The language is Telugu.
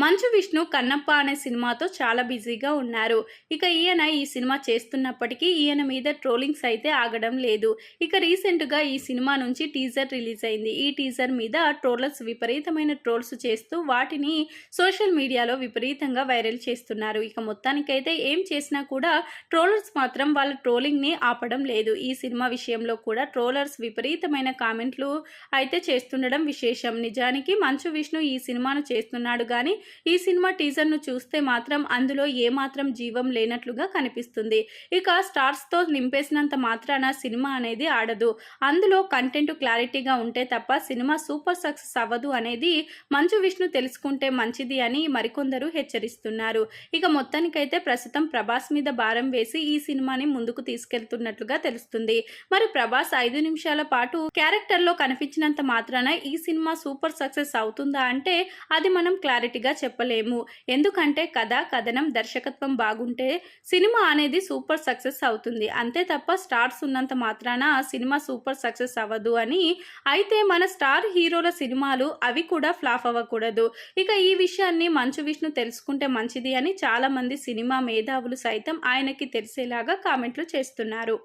మంచు విష్ణు కన్నప్ప అనే సినిమాతో చాలా బిజీగా ఉన్నారు. ఇక ఈయన ఈ సినిమా చేస్తున్నప్పటికీ ఈయన మీద ట్రోలింగ్స్ అయితే ఆగడం లేదు. ఇక రీసెంట్గా ఈ సినిమా నుంచి టీజర్ రిలీజ్ అయింది. ఈ టీజర్ మీద ట్రోలర్స్ విపరీతమైన ట్రోల్స్ చేస్తూ వాటిని సోషల్ మీడియాలో విపరీతంగా వైరల్ చేస్తున్నారు. ఇక మొత్తానికైతే ఏం చేసినా కూడా ట్రోలర్స్ మాత్రం వాళ్ళ ట్రోలింగ్ని ఆపడం లేదు. ఈ సినిమా విషయంలో కూడా ట్రోలర్స్ విపరీతమైన కామెంట్లు అయితే చేస్తుండడం విశేషం. నిజానికి మంచు విష్ణు ఈ సినిమాను చేస్తున్నాడు కానీ ఈ సినిమా టీజర్ను చూస్తే మాత్రం అందులో ఏమాత్రం జీవం లేనట్లుగా కనిపిస్తుంది. ఇక స్టార్స్తో నింపేసినంత మాత్రాన సినిమా అనేది ఆడదు. అందులో కంటెంట్ క్లారిటీగా ఉంటే తప్ప సినిమా సూపర్ సక్సెస్ అవ్వదు అనేది మంచు విష్ణు తెలుసుకుంటే మంచిది అని మరికొందరు హెచ్చరిస్తున్నారు. ఇక మొత్తానికైతే ప్రస్తుతం ప్రభాస్ మీద భారం వేసి ఈ సినిమాని ముందుకు తీసుకెళ్తున్నట్లుగా తెలుస్తుంది. మరి ప్రభాస్ ఐదు నిమిషాల పాటు క్యారెక్టర్లో కనిపించినంత మాత్రాన ఈ సినిమా సూపర్ సక్సెస్ అవుతుందా అంటే అది మనం క్లారిటీగా చెప్పలేము. ఎందుకంటే కథ కథనం దర్శకత్వం బాగుంటే సినిమా అనేది సూపర్ సక్సెస్ అవుతుంది. అంతే తప్ప స్టార్స్ ఉన్నంత మాత్రాన సినిమా సూపర్ సక్సెస్ అవ్వదు అని అయితే మన స్టార్ హీరోల సినిమాలు అవి కూడా ఫ్లాప్ అవ్వకూడదు. ఇక ఈ విషయాన్ని మంచు విష్ణు తెలుసుకుంటే మంచిది అని చాలామంది సినిమా మేధావులు సైతం ఆయనకి తెలిసేలాగా కామెంట్లు చేస్తున్నారు.